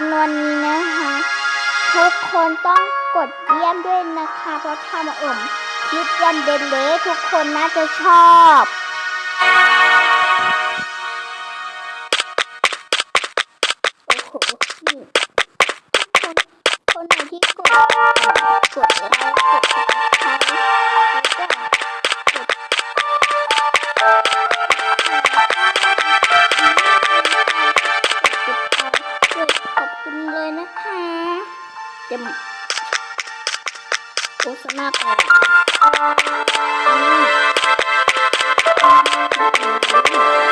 นวันนี้นะคะ ทุกคนต้องกดเยี่ยมด้วยนะคะ เพราะทำอุ่มคลิปวันเดนเลทุกคนน่าจะชอบโอ้โหคนไหนที่กดกดไลค์กด โฆษณาไปอะ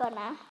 ก่อนนะ